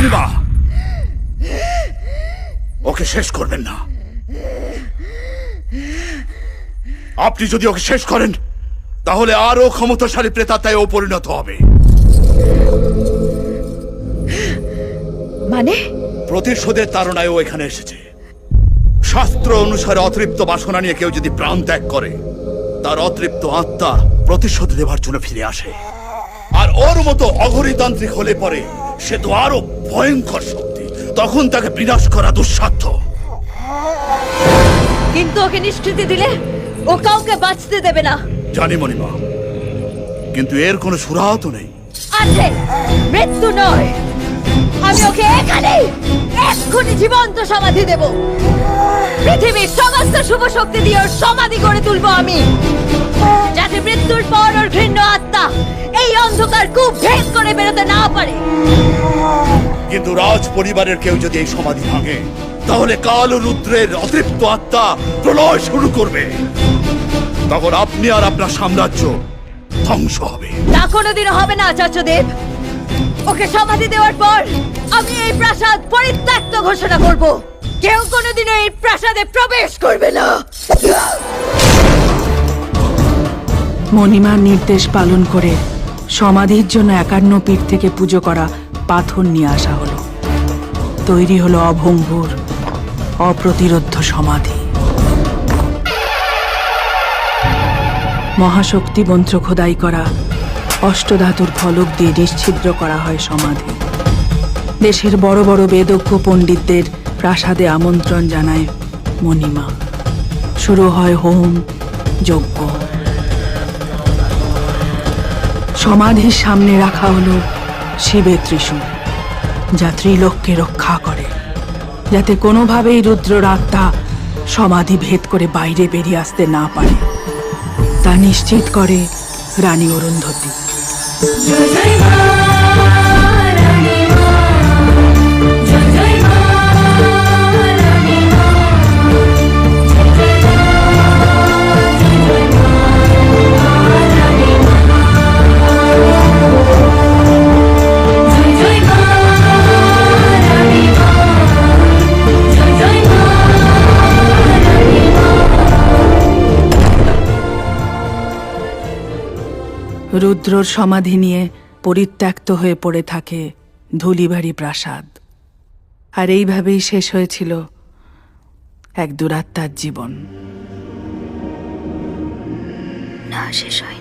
মণিমা ওকে শেষ করবেন না। আপনি যদি ওকে শেষ করেন তাহলে আরও ক্ষমতাশালী প্রেতাত্মায় ও পরিণত হবে। মানে? প্রতিশোধের তারণায় ও এখানে এসেছে। শাস্ত্র অনুসারে অতৃপ্ত বাসনা নিয়ে কেউ যদি প্রাণ ত্যাগ করে তার অতৃপ্ত আত্মা প্রতিশোধ দেবার জন্য ফিরে আসে। আর ওর মতো অঘরিতান্ত্রিক হলে পরে সে তো আরও ভয়ঙ্কর শক্তি। তখন তাকে বিনাশ করা দুঃসাধ্য। কিন্তু ওকে নিষ্কৃতি দিলে ও কাউকে বাঁচতে দেবে না। জানি মণিমা কিন্তু এর কোনো সুরাহত নেই। আছে মৃত্যু নয়। আমি ওকে এখানে এক্ষুনি জীবন্ত সমাধি দেব। পৃথিবীর সমস্ত শুভ শক্তি দিয়ে ওর সমাধি করে তুলবো আমি। যাতে মৃত্যুর পর ওর ঘৃণ্য আত্মা অন্ধকার কূপ ভেদ করে বেরোতে না পারে। কিন্তু রাজ পরিবারের কেউ যদি এই সমাধি ভাঙে তাহলে কাল রুদ্রের অতৃপ্ত আত্মা প্রলয় শুরু করবে। তখন আপনি আর আপনার সাম্রাজ্য ধ্বংস হবে। তা কোনোদিনও হবে না আচার্যদেব। ওকে সমাধি দেওয়ার পর আমি এই প্রাসাদ পরিত্যক্ত ঘোষণা করব। কেউ কোনোদিনও এই প্রাসাদে প্রবেশ করবে না। মণিমার নির্দেশ পালন করে সমাধির জন্য একান্ন পীঠ থেকে পুজো করা পাথর নিয়ে আসা হলো। তৈরি হলো অভঙ্গুর, অপ্রতিরোধ্য সমাধি। মহাশক্তি মন্ত্র খোদাই করা, অষ্টধাতুর ফলক দিয়ে নিশ্ছিদ্র করা হয় সমাধি। দেশের বড় বড় বেদজ্ঞ পণ্ডিতদের প্রাসাদে আমন্ত্রণ জানায় মণিমা। শুরু হয় হোম, যজ্ঞ। সমাধির সামনে রাখা হলো শিবের ত্রিশূল, যা ত্রিলোককে রক্ষা করে, যাতে কোনোভাবেই রুদ্রর আত্মা সমাধি ভেদ করে বাইরে বেরিয়ে আসতে না পারে। তা নিশ্চিত করে রানী অরুন্ধতী। রুদ্রর সমাধি নিয়ে পরিত্যক্ত হয়ে পড়ে থাকে ধুলিবাড়ি প্রাসাদ। আর এইভাবেই শেষ হয়েছিল এক দুরাত্মার জীবন। না, শেষ হয়